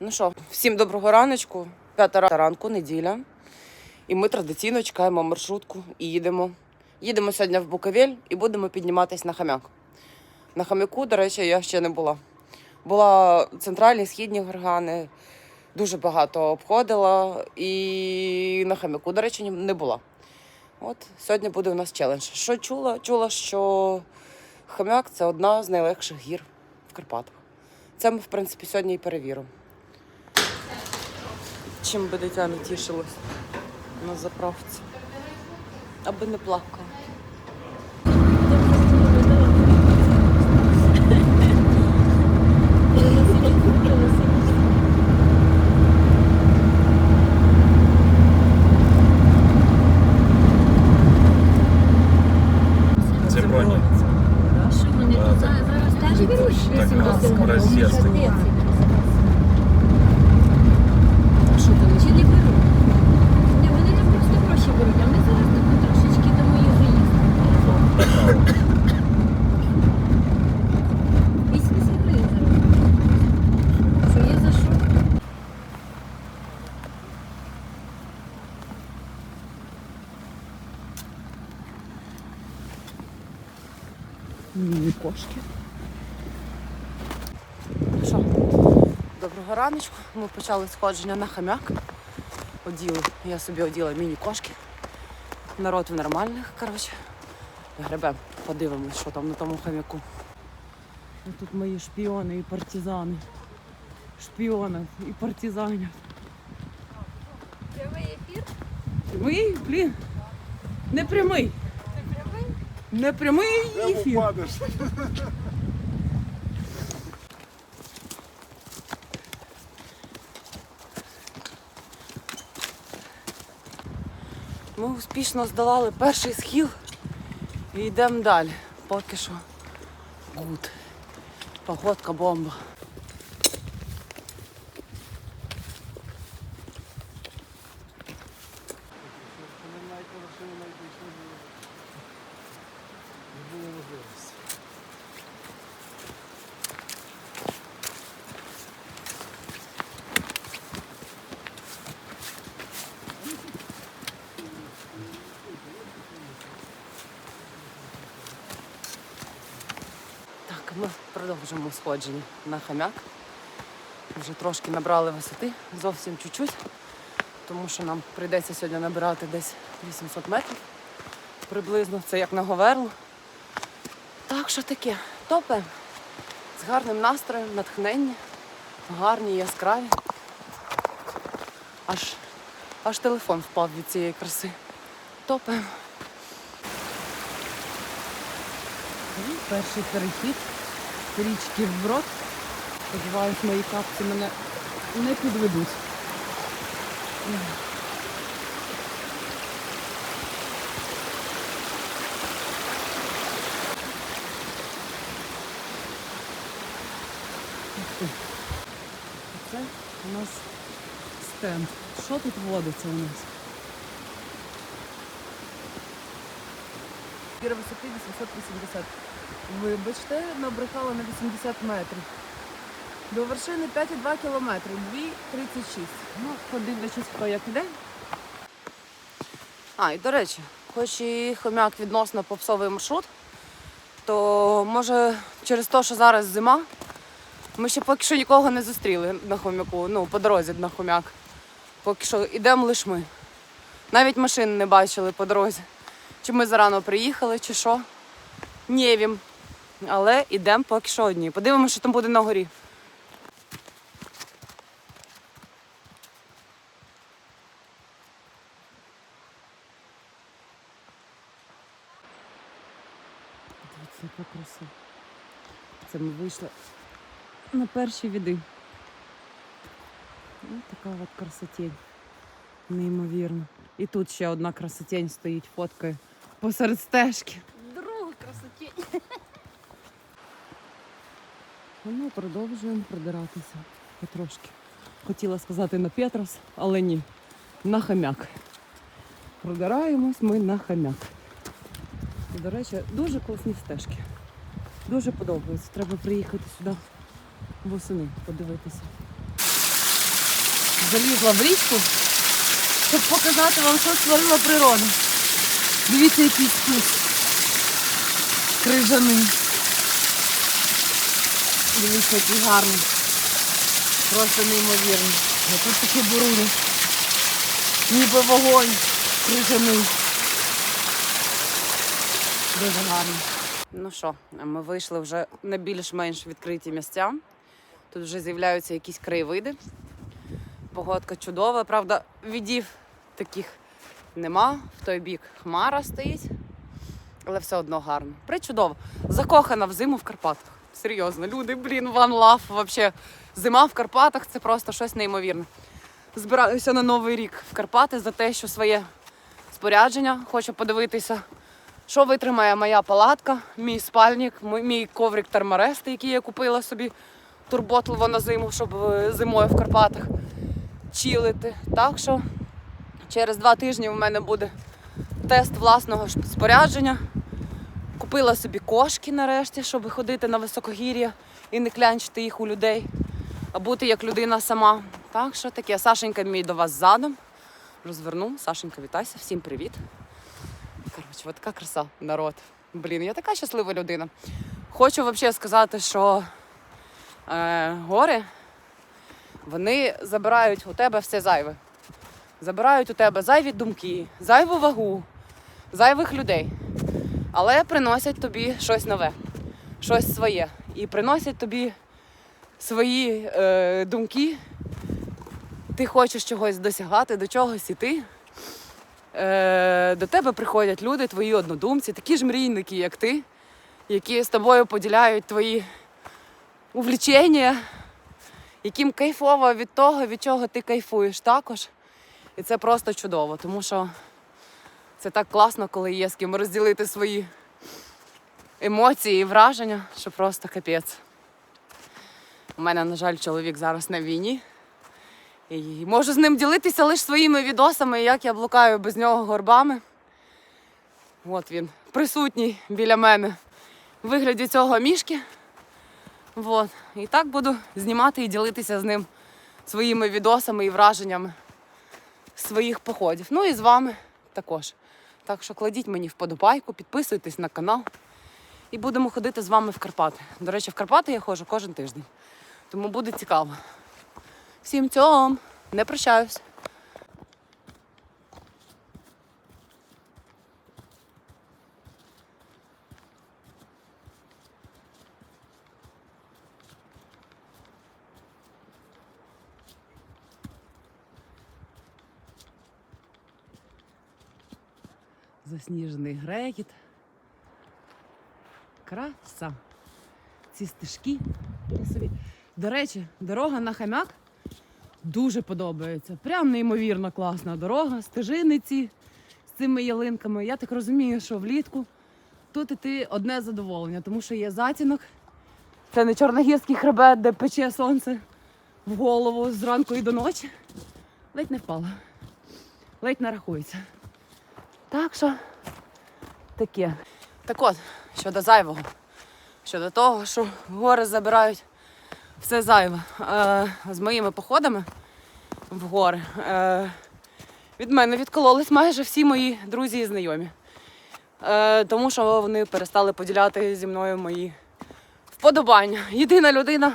Ну що, всім доброго раночку. П'ята ранку, неділя. І ми традиційно чекаємо маршрутку і їдемо. Їдемо сьогодні в Буковель і будемо підніматись на хам'як. На хам'яку, до речі, я ще не була. Була центральні, східні горгани, дуже багато обходила і на хам'яку, до речі, не була. От сьогодні буде у нас челендж. Що чула? Чула, що хам'як це одна з найлегших гір в Карпатах. Це ми, в принципі, сьогодні і перевіримо. Чим би дитя не тішилось на заправці. Аби не плакала. Це понял. Що вони тут зараз теж беруть? Так, такий. Що там? Чи не беруть? Ні, вони не просто гроші беруть, а ми зараз таку трошечки дамо їх заїсти. 80 гривень зараз. Що є за що? Міні кошки. Ну що, доброго раночку. Ми почали сходження на хам'як. Оділи. Я собі оділа міні-кошки. Народ в нормальних, коротше. Гребем, подивимось, що там на тому хам'яку. Тут мої шпіони і партизани. Шпіони і партизанів. Прямий ефір? Прямий, блін. Не прямий. Не прямий ефір. Ми успішно здолали перший схил і йдемо далі. Поки що гуд. Погодка бомба. Так, ми сходження на хам'як. Вже трошки набрали висоти, зовсім чуть-чуть, тому що нам прийдеться сьогодні набирати десь 800 метрів приблизно. Це як на Говерлу. Так що таке, топе. З гарним настроєм, натхнення, гарні, яскраві. Аж, аж телефон впав від цієї краси. Топе. Перший перехід річки вброд. Сподіваюсь, мої капці мене не підведуть. Це у нас стенд. Що тут водиться у нас? Пір висоти 880. Вибачте, набрехала на 80 метрів. До вершини 5,2 кілометри, 2,36. Ну, подивлячись, хто як іде. А, і до речі, хоч і хомяк відносно попсовий маршрут, то може через те, що зараз зима, ми ще поки що нікого не зустріли на хомяку, ну, по дорозі на хомяк. Поки що йдемо лише ми. Навіть машин не бачили по дорозі. Чи ми зарано приїхали, чи що. Не вім. Але йдемо поки що одні. Подивимося, що там буде на горі. Дивіться, яка краса. Це ми вийшли на перші віди. Ось така от красотень. Неймовірно. І тут ще одна красотень стоїть, фоткає посеред стежки. Друга красоті. Ми продовжуємо продиратися потрошки. Хотіла сказати на Петрос, але ні. На хам'як. Продираємось ми на хам'як. До речі, дуже класні стежки. Дуже подобається. Треба приїхати сюди восени, подивитися. залізла в річку, щоб показати вам, що створила природа. Дивіться, який спис крижаний. Дивіться, який гарний. Просто неймовірний. А тут такі буруни. Ніби вогонь крижаний. Дуже гарно. Ну що, ми вийшли вже на більш-менш відкриті місця. Тут вже з'являються якісь краєвиди. Погодка чудова. Правда, відів таких нема. В той бік хмара стоїть, але все одно гарно. Причудово. Закохана в зиму в Карпатах. Серйозно, люди, блін, ван лав. Вообще, зима в Карпатах це просто щось неймовірне. Збираюся на новий рік в Карпати за те, що своє спорядження хочу подивитися. Що витримає моя палатка, мій спальник, мій- коврик термарести, який я купила собі турботливо на зиму, щоб е, зимою в Карпатах чилити. Так що через два тижні у мене буде тест власного спорядження. Купила собі кошки нарешті, щоб ходити на високогір'я і не клянчити їх у людей, а бути як людина сама. Так що таке, Сашенька мій до вас задом. Розверну. Сашенька, вітайся, всім привіт. Коротше, от така краса, народ. Блін, я така щаслива людина. Хочу взагалі сказати, що е, гори вони забирають у тебе все зайве. Забирають у тебе зайві думки, зайву вагу, зайвих людей. Але приносять тобі щось нове, щось своє. І приносять тобі свої е, думки. Ти хочеш чогось досягати, до чогось іти е, до тебе приходять люди, твої однодумці, такі ж мрійники, як ти, які з тобою поділяють твої увлічення, яким кайфово від того, від чого ти кайфуєш також. І це просто чудово, тому що це так класно, коли є з ким розділити свої емоції і враження, що просто капець. У мене, на жаль, чоловік зараз на війні. І можу з ним ділитися лише своїми відосами, як я блукаю без нього горбами. От він присутній біля мене в вигляді цього мішки. От. І так буду знімати і ділитися з ним своїми відосами і враженнями своїх походів. Ну і з вами також. Так що кладіть мені вподобайку, підписуйтесь на канал. І будемо ходити з вами в Карпати. До речі, в Карпати я ходжу кожен тиждень. Тому буде цікаво. Всім цьом, не прощаюсь. Засніжений грекіт. Краса. Ці стежки. Собі... До речі, дорога на хам'як дуже подобається. Прям неймовірно класна дорога, стежини ці з цими ялинками. Я так розумію, що влітку тут іти одне задоволення, тому що є затінок. Це не чорногірський хребет, де пече сонце в голову зранку і до ночі. Ледь не впала. Ледь не рахується. Так що таке. Так от, щодо зайвого, щодо того, що гори забирають все зайве. Е, з моїми походами в гори е, від мене відкололись майже всі мої друзі і знайомі. Е, тому що вони перестали поділяти зі мною мої вподобання. Єдина людина,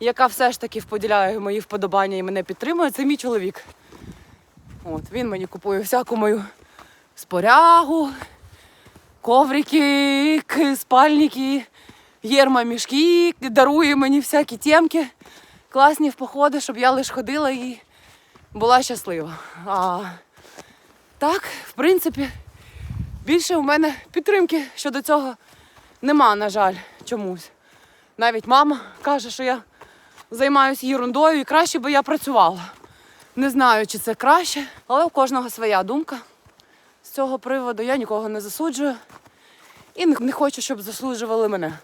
яка все ж таки поділяє мої вподобання і мене підтримує, це мій чоловік. От, він мені купує всяку мою спорягу, коврики, спальники, єрма мішки, дарує мені всякі темки, класні в походи, щоб я лише ходила і була щаслива. А так, в принципі, більше у мене підтримки щодо цього нема, на жаль, чомусь. Навіть мама каже, що я займаюся ерундою і краще би я працювала. Не знаю, чи це краще, але у кожного своя думка цього приводу. Я нікого не засуджую і не- хочу, щоб засуджували мене.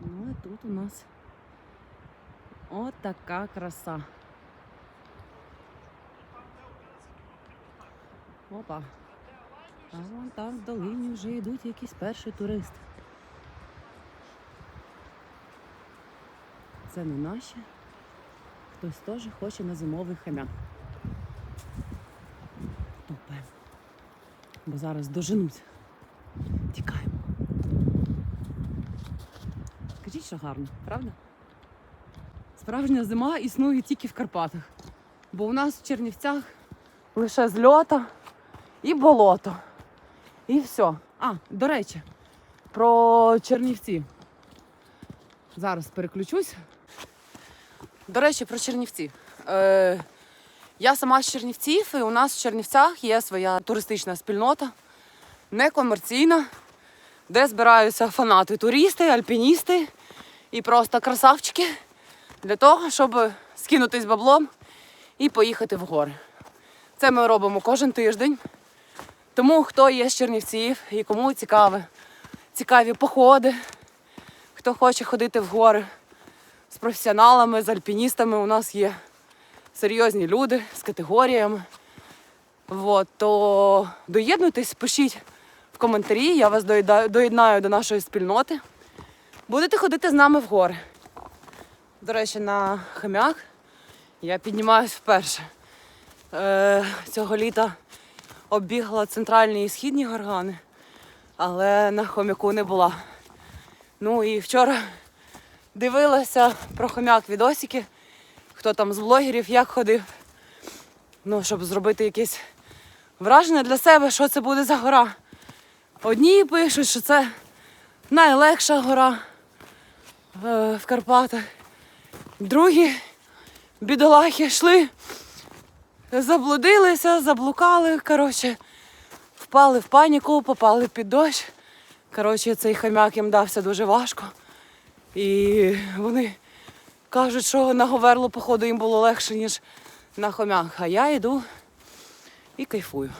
Ну і тут у нас отака краса. Опа. А вон там в долині вже йдуть якісь перші туристи. Це не наші, Хтось теж хоче на зимовий хомяк. Бо зараз доженуть. Тікаємо. Скажіть, що гарно, правда? Справжня зима існує тільки в Карпатах. Бо у нас в Чернівцях лише зльота і болото. І все. А, до речі, про Чернівці. Зараз переключусь. До речі, про Чернівці. Е, я сама з Чернівців, і у нас в Чернівцях є своя туристична спільнота, некомерційна, де збираються фанати, туристи, альпіністи і просто красавчики для того, щоб скинутись баблом і поїхати в гори. Це ми робимо кожен тиждень. Тому хто є з Чернівців і кому цікаве, цікаві походи, хто хоче ходити в гори з професіоналами, з альпіністами, у нас є серйозні люди з категоріями. Вот, то доєднуйтесь, пишіть в коментарі, я вас доєднаю до нашої спільноти. Будете ходити з нами в гори. До речі, на хомяк я піднімаюсь вперше. Е, цього літа оббігла центральні і східні горгани, але на хомяку не була. Ну і вчора дивилася про хомяк відосики, хто там з блогерів як ходив. Ну, щоб зробити якесь враження для себе, що це буде за гора. Одні пишуть, що це найлегша гора е, в Карпатах. Другі бідолахи йшли, заблудилися, заблукали, коротше, впали в паніку, попали під дощ. Коротше, цей хам'як їм дався дуже важко. І вони кажуть, що на Говерло, походу, їм було легше, ніж на хомяк. А я йду і кайфую.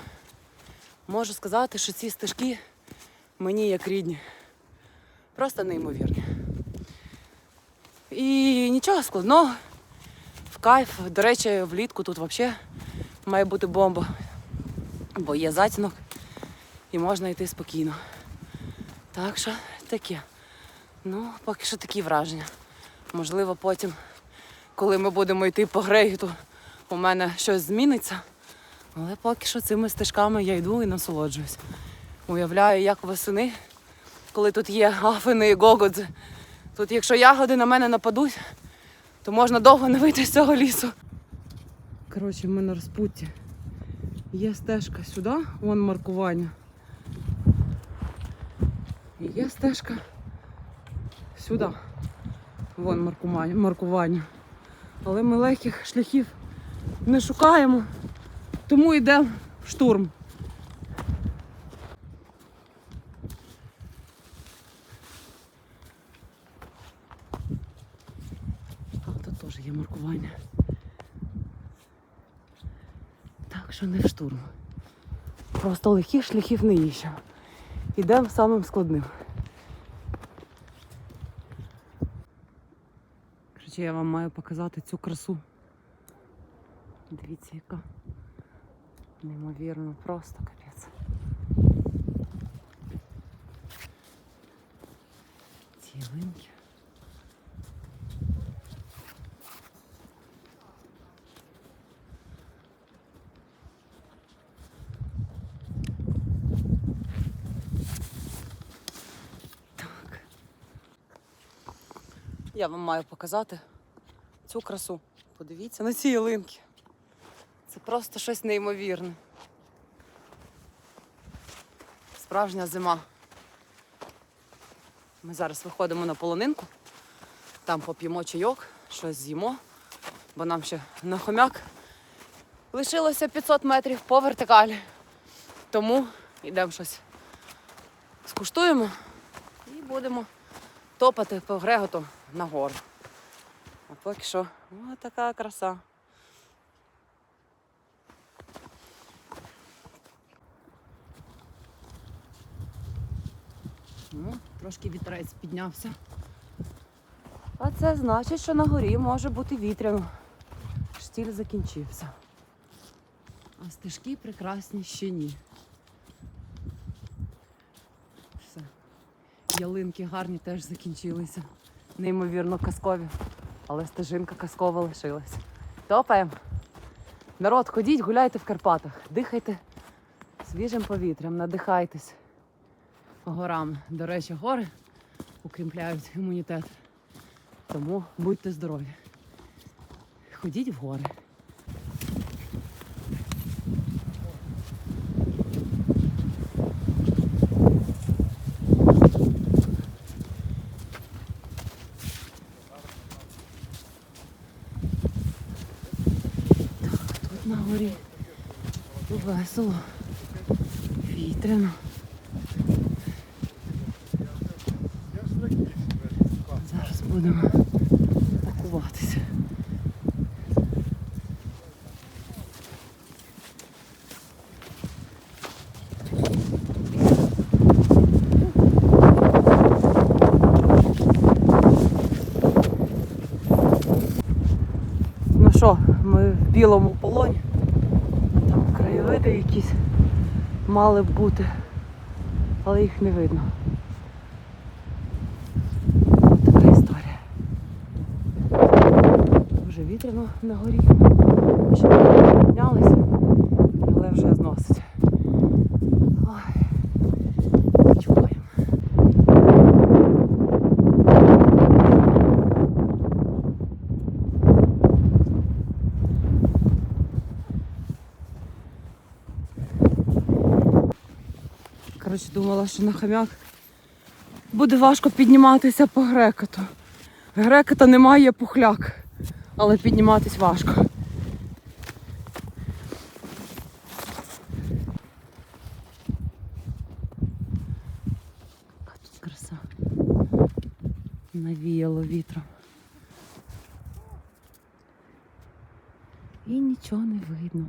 Можу сказати, що ці стежки мені як рідні. Просто неймовірні. І нічого складного. В кайф. До речі, влітку тут взагалі має бути бомба. Бо є затінок і можна йти спокійно. Так що таке. Ну, поки що такі враження. Можливо, потім, коли ми будемо йти по грейту, у мене щось зміниться. Але поки що цими стежками я йду і насолоджуюсь. Уявляю, як восени, коли тут є афини і гогодзи. Тут, якщо ягоди на мене нападуть, то можна довго не вийти з цього лісу. Коротше, ми на розпутті. Є стежка сюди, вон маркування. І є стежка сюди. Вон маркування. Але ми легких шляхів не шукаємо, тому йдемо в штурм. Тут теж є маркування. Так що не в штурм. Просто легких шляхів не іщемо. Йдемо самим складним. Короче, я вам маю показати цю красу. Дивіться, яка неймовірно, просто капець. Ці Я вам маю показати цю красу. Подивіться на ці ялинки. Це просто щось неймовірне. Справжня зима. Ми зараз виходимо на полонинку, там поп'ємо чайок, щось з'їмо, бо нам ще на хомяк лишилося 500 метрів по вертикалі. Тому йдемо щось скуштуємо і будемо топати по Греготу на гору. А поки що ось така краса. Ну, трошки вітерець піднявся. А це значить, що на горі може бути вітряно. Штіль закінчився. А стежки прекрасні ще ні. Все. Ялинки гарні теж закінчилися. Неймовірно казкові. але стежинка казкова лишилась. Топаємо. Народ, ходіть, гуляйте в Карпатах, дихайте свіжим повітрям, надихайтесь горам. До речі, гори укріпляють імунітет. Тому будьте здорові. Ходіть в гори. Так, тут на горі весело, вітряно. Зараз будемо пакуватися. Ну що, ми в білому полоні. Там краєвиди якісь мали б бути, але їх не видно. Така історія. Вже вітряно на горі. Ще не піднялися, але вже зносить. Ой, чекаємо. Коротше, думала, що на хам'як буде важко підніматися по грекоту. Грекота немає пухляк, але підніматись важко. Тут краса. Навіяло вітром. І нічого не видно.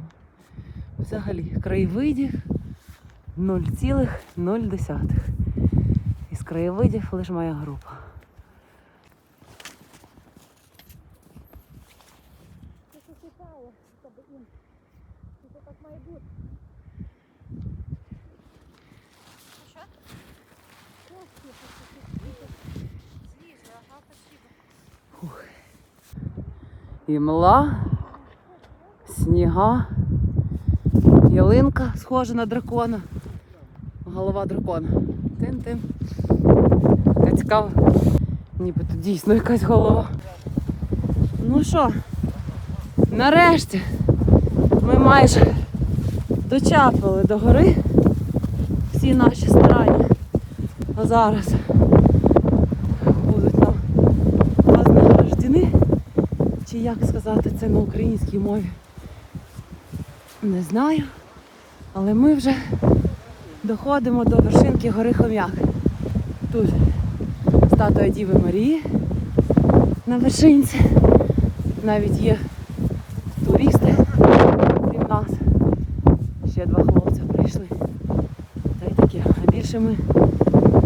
Взагалі, краєвидів 0,0. Із краєвидів лише моя група. Фух. Імла, сніга, ялинка схожа на дракона. Голова дракона. Тим-тим. Така цікава. Ніби тут дійсно якась голова. Ну що, нарешті ми майже дочапили до гори всі наші старання. А зараз будуть нам вознаграждені. Чи як сказати це на українській мові? Не знаю. Але ми вже доходимо до вершинки гори Хом'як. Тут статуя Діви Марії на вершинці. Навіть є туристи крім нас. Ще два хлопця прийшли. Та й таке. А більше ми.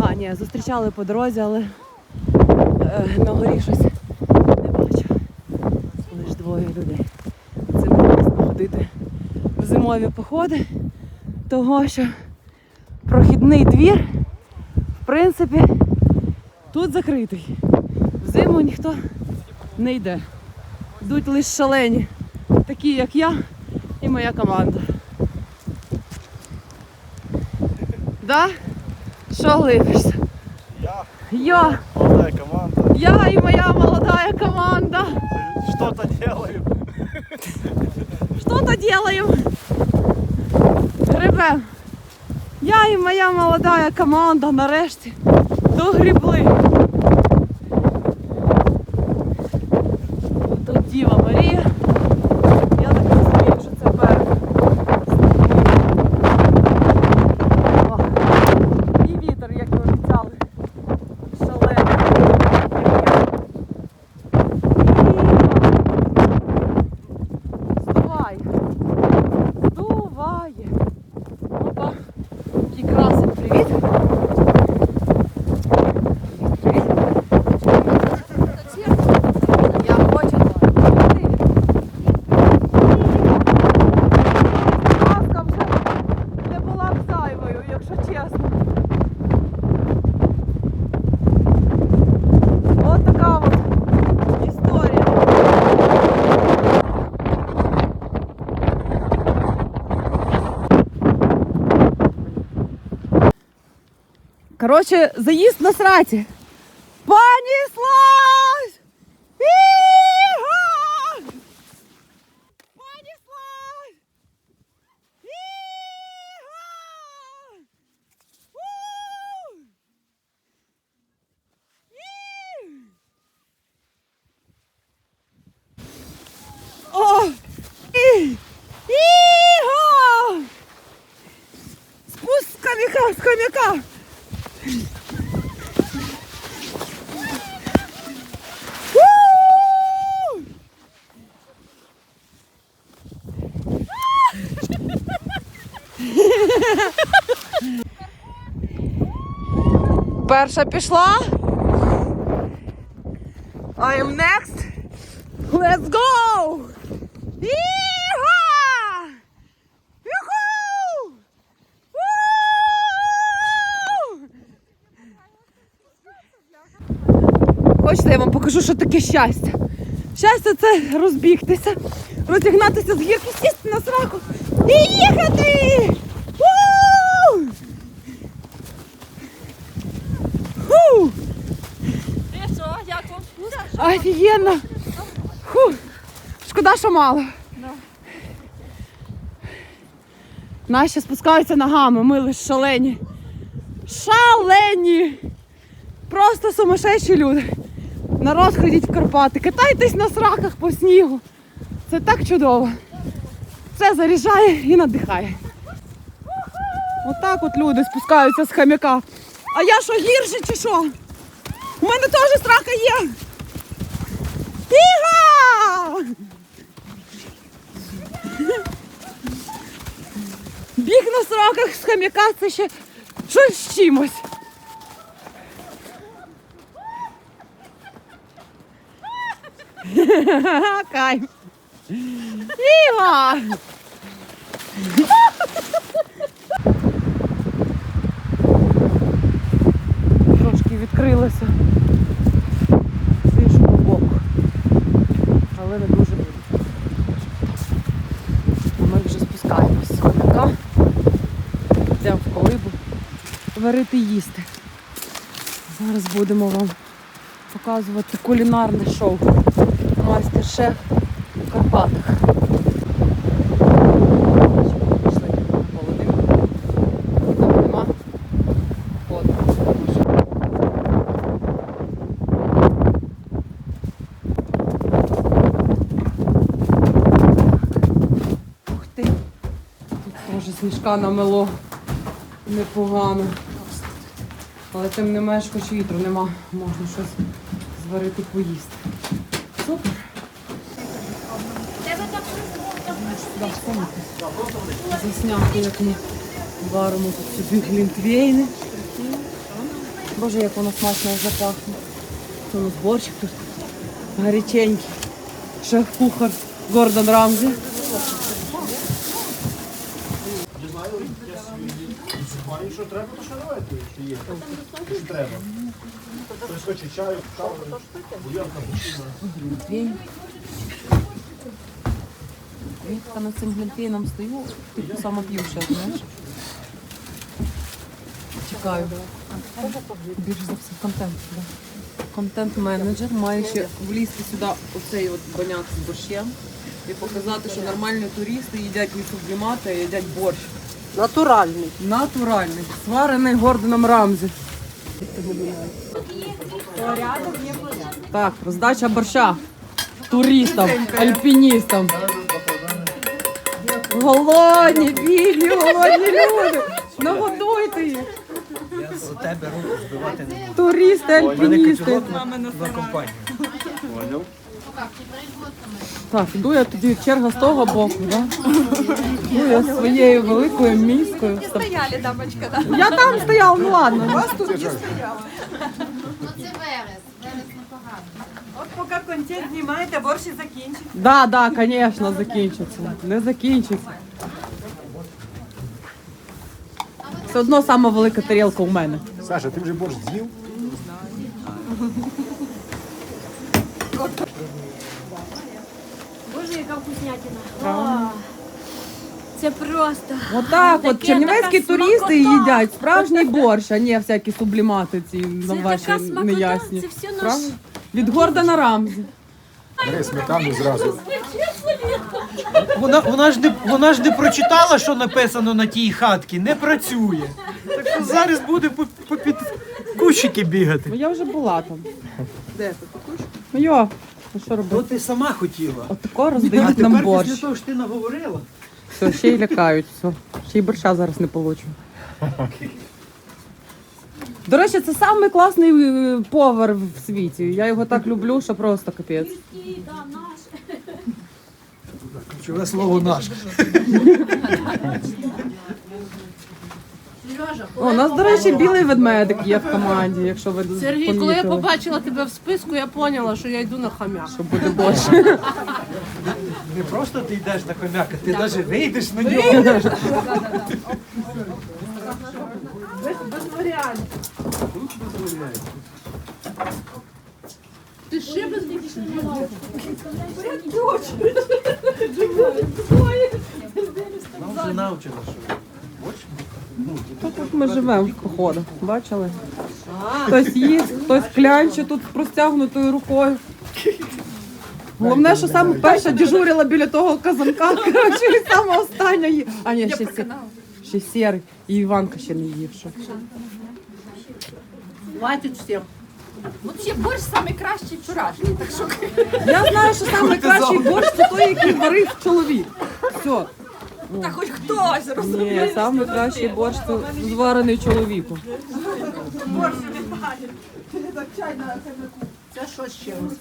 А, ні, зустрічали по дорозі, але е, на горі щось не бачу. Лише двоє людей. Це класно ходити в зимові походи, того що прохідний двір, в принципі, тут закритий. Взиму ніхто не йде. Йдуть лише шалені, такі як я і моя команда. Да? Що липишся? Я, Я, молодая команда, я і моя молодая команда. что-то делаем. Что-то делаем. Гребем. Я і моя молодая команда нарешті догрібли. Тут Діва Марія. Я так розумію, що це перед. О, І вітер, як і обіцяли. Шалений. Здувай. Здуває. Опа. Який красень. Привіт. Привіт. Я хочу. Ти. Коротше, заїзд на сраті. Понеслась! Іга! Понеслась! Іга! У! І! О! І! Іга! Спуск з хомяка, з хомяка! У! Перша пішла. I am next. Let's go! Іга! Хочете, я вам покажу, що таке щастя. Щастя це розбігтися, розігнатися з гірки, сісти на сраку і їхати! У! Фу! Ти що, як вам? Офігенно! Фу! Шкода, що мало. Наші спускаються ногами, ми лише шалені. Шалені! Просто сумасшедші люди. Народ ходіть в Карпати, катайтесь на сраках по снігу. Це так чудово. Це заряджає і надихає. Отак от люди спускаються з хам'яка. А я що гірше чи що? У мене теж страха є. Іга! Біг на сроках з хам'яка це ще щось з чимось. Кайф. Іга! Трошки відкрилося з іншого боку. Але не дуже видно. Ми вже спускаємось з хомяка. Йдемо в колибу варити їсти. Зараз будемо вам показувати кулінарне шоу. Майстер-шеф в Карпатах. Ух ти. Тут теж сніжка намело. Непогано. Але тим не менш, хоч вітру нема, можна щось зварити поїсти. Супер. Да. Засняти, як ми варимо тут собі глінтвейни. Боже, як воно смачно запахне. Це у нас борщик тут гаряченький. Шеф-кухар Гордон Рамзі. Що треба, то що що є. Що треба. Хтось хоче чаю, каву, бульйон, капучино. Я над цим глінтвейном стою, типу сама п'ю ще, знаєш. Чекаю. Більш за все контент. Да. Контент-менеджер має ще влізти сюди оцей от баняк з борщем і показати, що нормальні туристи їдять не сублімати, а їдять борщ. Натуральний. Натуральний, сварений Гордоном Рамзі. Так, роздача борща туристам, альпіністам. Голодні, бідні, голодні люди. Нагодуйте їх. Я за тебе руку збивати не буду. Туристи, альпіністи. на компанію. Так, іду я тоді черга з того боку, да? Ну, я своєю великою міскою. Стояли, дамочка, да? Я там стояла, ну ладно. Вас тут Ну це верес, верес непогано. Поки контент знімаєте, борщ і закінчить. Да, да, звісно, закінчиться. Не закінчиться. Все одно сама велика тарілка у мене. Саша, ти вже борщ з'їв? Боже, яка вкуснятина. Це просто. Отак, от Таке, чернівецькі така туристи смакота. їдять справжній борщ, а не всякі сублімати ці на Це ваші смакота, неясні. це все наш. Від Гордона Рамзі. Бери сметану зразу. Вона, вона, ж не, вона ж не прочитала, що написано на тій хатці, не працює. Так що зараз буде по, по під кущики бігати. Ну я вже була там. Де ти? Ну йо, ну що То робити? ти сама хотіла. Отако А роздають нам тепер борщ. після того, що ти наговорила. Все, ще й лякають. Все. Ще й борща зараз не получу. До речі, це самий класний е, повар в світі. Я його так люблю, що просто капець. Ключове слово наш. О, у нас, до речі, білий ведмедик є в команді, якщо ви Сергій, коли я побачила тебе в списку, я поняла, що я йду на хам'як. що буде борщ. Не просто ти йдеш на комяка, ти навіть вийдеш на нього. Ти ще без Нам вже навчила, що. Тут ми живемо в походах, бачили? Хтось їсть, хтось клянче тут з простягнутою рукою. Головне, що саме перша дежурила біля того казанка, коротше, і саме остання її. А ні, ще, сі- ще сірий. І Іванка ще не їв. Що. Хватить всім. Взагалі борщ найкращий вчорашній, так що Я знаю, що найкращий борщ це той, який варив чоловік. Все. Та хоч хтось Ні, найкращий борщ це зварений чоловіком. Це що чимось?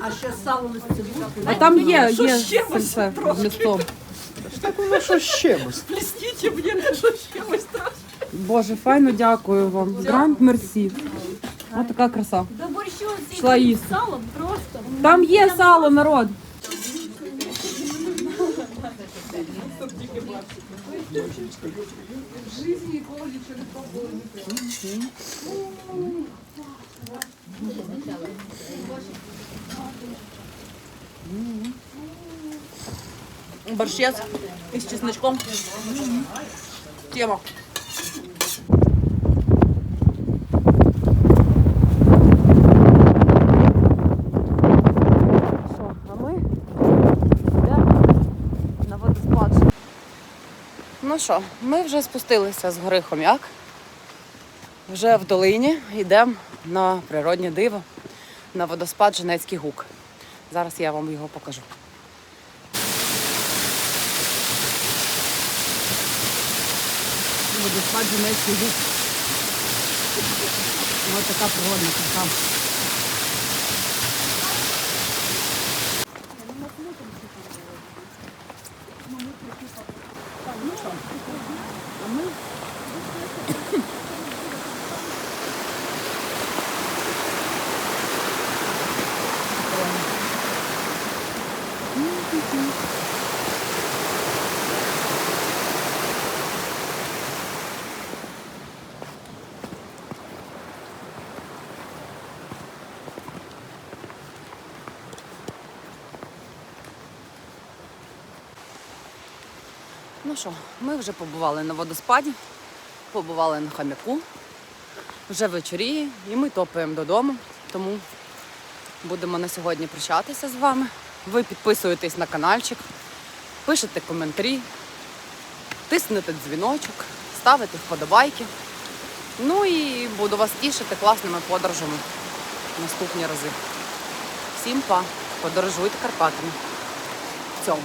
А ще сало з. А там є, є сальце з містом. Ну що з чимось? Плістіть мені що з чимось. Боже, файно дякую вам. Гранд мерсі. Ось така краса. До борщу Пішла з їсти. салом просто. Там є сало, народ. В жизни ніколи нічого не Борщец и с чесночком. Тема. Ну що, ми вже спустилися з гори Хом'як. Вже в долині йдемо на природнє диво, на водоспад Женецький гук. Зараз я вам його покажу. Водоспад Женецький гук. Ось така природна краса. Що, ми вже побували на водоспаді, побували на хам'яку, вже вечоріє і ми топаємо додому. Тому будемо на сьогодні прощатися з вами. Ви підписуєтесь на каналчик, пишете коментарі, тиснете дзвіночок, ставите вподобайки. Ну і буду вас тішити класними подорожами наступні рази. Всім па! Подорожуйте Карпатами. В цьому.